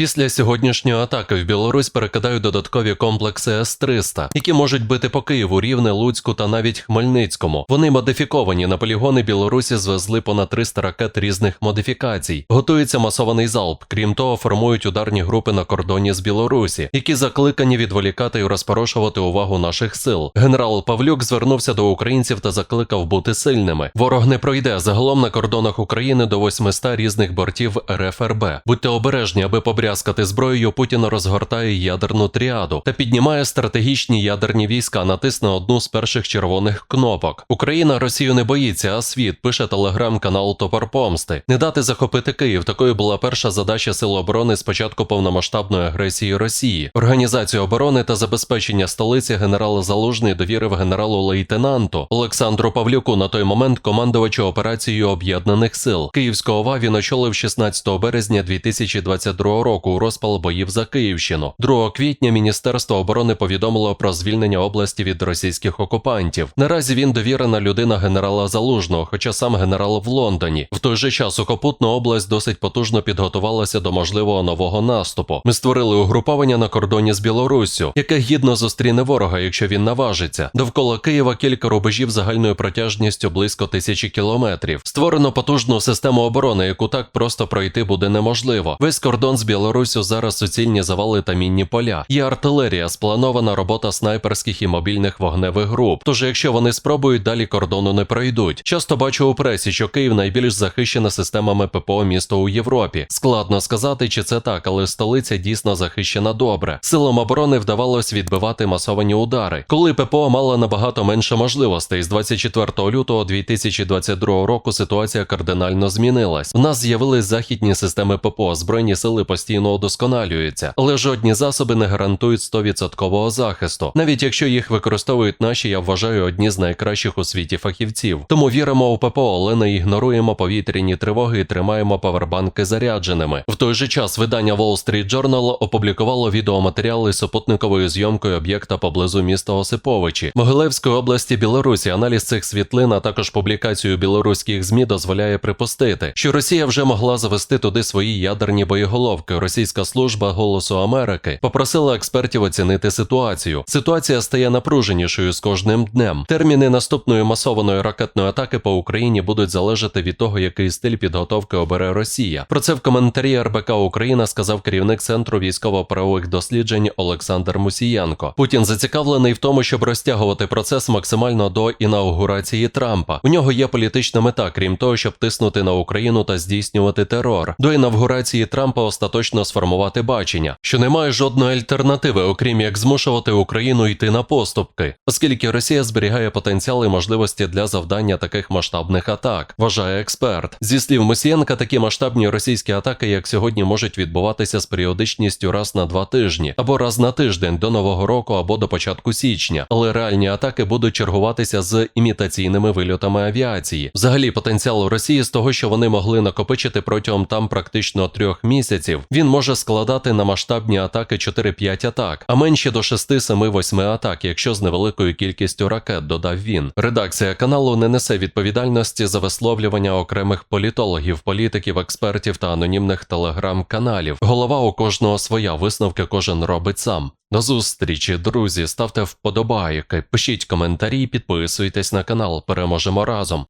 Після сьогоднішньої атаки в Білорусь перекидають додаткові комплекси С-300, які можуть бити по Києву, Рівне, Луцьку та навіть Хмельницькому. Вони модифіковані на полігони Білорусі звезли понад 300 ракет різних модифікацій. Готується масований залп. Крім того, формують ударні групи на кордоні з Білорусі, які закликані відволікати і розпорошувати увагу наших сил. Генерал Павлюк звернувся до українців та закликав бути сильними. Ворог не пройде загалом на кордонах України до 800 різних бортів РФРБ. Будьте обережні, аби побрязкати зброєю. Путін розгортає ядерну тріаду та піднімає стратегічні ядерні війська. Натисне одну з перших червоних кнопок. Україна Росію не боїться, а світ пише телеграм-канал Топор Помсти. Не дати захопити Київ. Такою була перша задача Сил оборони з початку повномасштабної агресії Росії. Організацію оборони та забезпечення столиці генерал Залужний довірив генералу-лейтенанту Олександру Павлюку на той момент командувачу операцією об'єднаних сил. Київського ОВА він очолив 16 березня 2022 року у розпал боїв за Київщину. 2 квітня Міністерство оборони повідомило про звільнення області від російських окупантів. Наразі він довірена людина генерала Залужного, хоча сам генерал в Лондоні. В той же час Сухопутна область досить потужно підготувалася до можливого нового наступу. Ми створили угруповання на кордоні з Білоруссю, яке гідно зустріне ворога, якщо він наважиться. Довкола Києва кілька рубежів загальною протяжністю близько тисячі кілометрів. Створено потужну систему оборони, яку так просто пройти буде неможливо. Весь кордон з Білоруссю зараз суцільні завали та мінні поля. Є артилерія, спланована робота снайперських і мобільних вогневих груп. Тож, якщо вони спробують, далі кордону не пройдуть. Часто бачу у пресі, що Київ найбільш захищене системами ППО місто у Європі. Складно сказати, чи це так, але столиця дійсно захищена добре. Силам оборони вдавалось відбивати масовані удари. Коли ППО мала набагато менше можливостей, з 24 лютого 2022 року ситуація кардинально змінилась. В нас з'явились західні системи ППО, збройні сили постійно удосконалюються, але жодні засоби не гарантують 100% захисту. Навіть якщо їх використовують наші, я вважаю одні з найкращих у світі фахівців. Тому віримо у ППО, але не ігноруємо повітряні тривоги і тримаємо павербанки зарядженими. В той же час видання Wall Street Journal опублікувало відеоматеріали з супутниковою зйомкою об'єкта поблизу міста Осиповичі, Могилевської області Білорусі. Аналіз цих світлин, а також публікацію білоруських змі дозволяє припустити, що Росія вже могла завести туди свої ядерні боєголовки. Російська служба Голосу Америки попросила експертів оцінити ситуацію. Ситуація стає напруженішою з кожним днем. Терміни наступної масованої ракетної атаки по Україні будуть залежати від того, який стиль підготовки обере Росія. Про це в коментарі РБК Україна сказав керівник центру військово-правових досліджень Олександр Мусієнко. Путін зацікавлений в тому, щоб розтягувати процес максимально до інаугурації Трампа. У нього є політична мета, крім того, щоб тиснути на Україну та здійснювати терор. До інавгурації Трампа остаточно сформувати бачення, що немає жодної альтернативи, окрім як змушувати Україну йти на поступки, оскільки Росія зберігає потенціал і можливості для завдання таких масштабних атак, вважає експерт. Зі слів Мусієнка, такі масштабні російські атаки, як сьогодні, можуть відбуватися з періодичністю раз на два тижні або раз на тиждень до нового року або до початку січня, але реальні атаки будуть чергуватися з імітаційними вильотами авіації. Взагалі, потенціал Росії з того, що вони могли накопичити протягом там практично трьох місяців, він може складати на масштабні атаки 4-5 атак, а менші до 6-7-8 атак, якщо з невеликою кількістю ракет, додав він. Редакція каналу не несе відповідальності за висловлювання окремих політологів, політиків, експертів та анонімних телеграм-каналів. Голова у кожного своя висновки кожен робить сам. До зустрічі, друзі, ставте вподобайки, пишіть коментарі, підписуйтесь на канал. Переможемо разом.